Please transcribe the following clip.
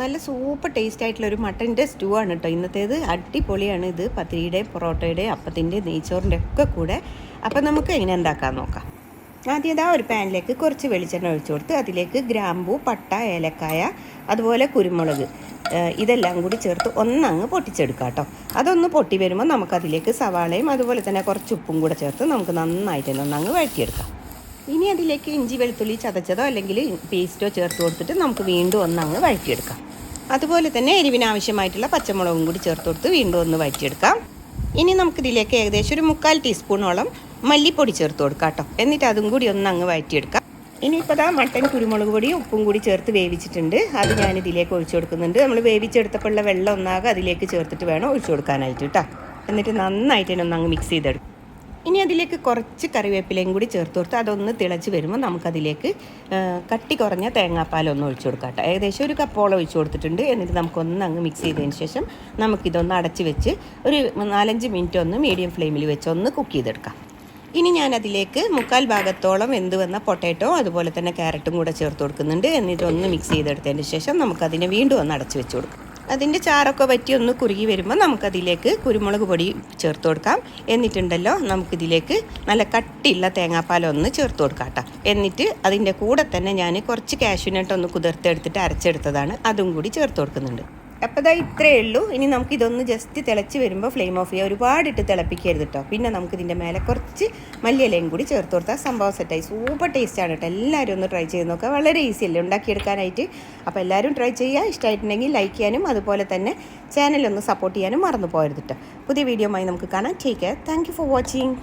നല്ല super taste ആയിട്ടുള്ള ഒരു മട്ടന്റെ സ്റ്റൂ ആണ് കേട്ടോ ഇന്നത്തേത് അടിപൊളിയാണ് ഇത്. പത്തിരിയുടെ പൊറോട്ടയുടെ അപ്പത്തിന്റെ നെയ്ച്ചോറിന്റെ ഒക്കെ കൂടെ. അപ്പം നമുക്ക് എങ്ങനെ ഉണ്ടാക്കാൻ നോക്കാം. ആദ്യം ഇതാ ഒരു പാനിലേക്ക് കുറച്ച് വെളിച്ചെണ്ണ ഒഴിച്ചു കൊടുത്ത് അതിലേക്ക് ഗ്രാമ്പൂ പട്ട ഏലക്കായ അതുപോലെ കുരുമുളക് ഇതെല്ലാം കൂടി ചേർത്ത് ഒന്നങ്ങ് പൊട്ടിച്ചെടുക്കാം കേട്ടോ അതൊന്ന് പൊട്ടി വരുമ്പോൾ നമുക്കതിലേക്ക് സവാളയും അതുപോലെ തന്നെ കുറച്ച് ഉപ്പും കൂടെ ചേർത്ത് നമുക്ക് നന്നായിട്ട് ഒന്നങ്ങ് വഴറ്റിയെടുക്കാം. ഇനി അതിലേക്ക് ഇഞ്ചി വെളുത്തുള്ളി ചതച്ചതോ അല്ലെങ്കിൽ പേസ്റ്റോ ചേർത്ത് കൊടുത്തിട്ട് നമുക്ക് വീണ്ടും ഒന്ന് അങ്ങ് വഴറ്റിയെടുക്കാം. അതുപോലെ തന്നെ എരിവിന് ആവശ്യമായിട്ടുള്ള പച്ചമുളകും കൂടി ചേർത്ത് കൊടുത്ത് വീണ്ടും ഒന്ന് വഴറ്റിയെടുക്കാം. ഇനി നമുക്കിതിലേക്ക് ഏകദേശം ഒരു മുക്കാൽ ടീസ്പൂണോളം മല്ലിപ്പൊടി ചേർത്ത് കൊടുക്കാം കേട്ടോ. എന്നിട്ട് അതും കൂടി ഒന്ന് അങ്ങ് വഴറ്റിയെടുക്കാം. ഇനിയിപ്പോൾ ദാ മട്ടൻ കുരുമുളക് പൊടിയും ഉപ്പും കൂടി ചേർത്ത് വേവിച്ചിട്ടുണ്ട്. അത് ഞാൻ ഇതിലേക്ക് ഒഴിച്ചു കൊടുക്കുന്നുണ്ട്. നമ്മൾ വേവിച്ചെടുത്തപ്പോഴുള്ള വെള്ളം ഒന്നാകെ അതിലേക്ക് ചേർത്തിട്ട് വേണം ഒഴിച്ചു കൊടുക്കാനായിട്ട് കേട്ടോ. എന്നിട്ട് നന്നായിട്ട് തന്നെ ഒന്ന് അങ്ങ് മിക്സ് ചെയ്തെടുക്കും. ഇനി അതിലേക്ക് കുറച്ച് കറിവേപ്പിലയും കൂടി ചേർത്ത് കൊടുത്ത് അതൊന്ന് തിളച്ച് വരുമ്പോൾ നമുക്കതിലേക്ക് കട്ടി കുറഞ്ഞ തേങ്ങാപ്പാലൊന്ന് ഒഴിച്ചു കൊടുക്കാം ഏകദേശം ഒരു കപ്പോളം ഒഴിച്ചു കൊടുത്തിട്ടുണ്ട്. എന്നിട്ട് നമുക്കൊന്ന് അങ്ങ് മിക്സ് ചെയ്തതിന് ശേഷം നമുക്കിതൊന്ന് അടച്ച് വെച്ച് ഒരു നാലഞ്ച് മിനിറ്റ് ഒന്ന് മീഡിയം ഫ്ലെയിമിൽ വെച്ച് ഒന്ന് കുക്ക് ചെയ്തെടുക്കാം. ഇനി ഞാൻ അതിലേക്ക് മുക്കാൽ ഭാഗത്തോളം വെന്ത് വന്ന പൊട്ടാറ്റോ അതുപോലെ തന്നെ ക്യാരറ്റും കൂടെ ചേർത്ത് കൊടുക്കുന്നുണ്ട്. എന്നിട്ട് ഒന്ന് മിക്സ് ചെയ്തെടുത്തതിന് ശേഷം നമുക്കതിനെ വീണ്ടും ഒന്ന് അടച്ച് വെച്ച് കൊടുക്കാം. അതിന്റെ ചാറൊക്കെ പറ്റി ഒന്ന് കുറുകി വരുമ്പോൾ നമുക്കതിലേക്ക് കുരുമുളക് പൊടി ചേർത്ത് കൊടുക്കാം. എന്നിട്ടുണ്ടല്ലോ നമുക്കിതിലേക്ക് നല്ല കട്ടിയുള്ള തേങ്ങാപ്പാലം ഒന്ന് ചേർത്ത് കൊടുക്കാം കേട്ടോ. എന്നിട്ട് അതിന്റെ കൂടെ തന്നെ ഞാൻ കുറച്ച് കാഷ്യൂനട്ട് ഒന്ന് കുതിർത്തെടുത്തിട്ട് അരച്ചെടുത്തതാണ്. അതും കൂടി ചേർത്ത് കൊടുക്കുന്നുണ്ട്. അപ്പോൾ ഇതാ ഇത്രയേ ഉള്ളൂ. ഇനി നമുക്ക് ഇതൊന്ന് ജസ്റ്റ് തിളച്ച് വരുമ്പോൾ ഫ്ലെയിം ഓഫ് ചെയ്യുക ഒരുപാടിട്ട് തിളപ്പിക്കരുത് കേട്ടോ പിന്നെ നമുക്ക് ഇതിന്റെ മേലെ കുറച്ച് മല്ലിയിലയും കൂടി ചേർത്ത് കൊടുത്താൽ സംഭവം സെറ്റായി സൂപ്പർ ടേസ്റ്റാണ് കേട്ടോ എല്ലാവരും ഒന്ന് ട്രൈ ചെയ്ത് നോക്കുക വളരെ ഈസി അല്ലേ ഉണ്ടാക്കിയെടുക്കാനായിട്ട്? അപ്പോൾ എല്ലാവരും ട്രൈ ചെയ്യുക. ഇഷ്ടമായിട്ടുണ്ടെങ്കിൽ ലൈക്ക് ചെയ്യാനും അതുപോലെ തന്നെ ചാനലൊന്ന് സപ്പോർട്ട് ചെയ്യാനും മറന്നു പോകരുത് കേട്ടോ പുതിയ വീഡിയോയുമായി നമുക്ക് കാണാം. Take care thank for watching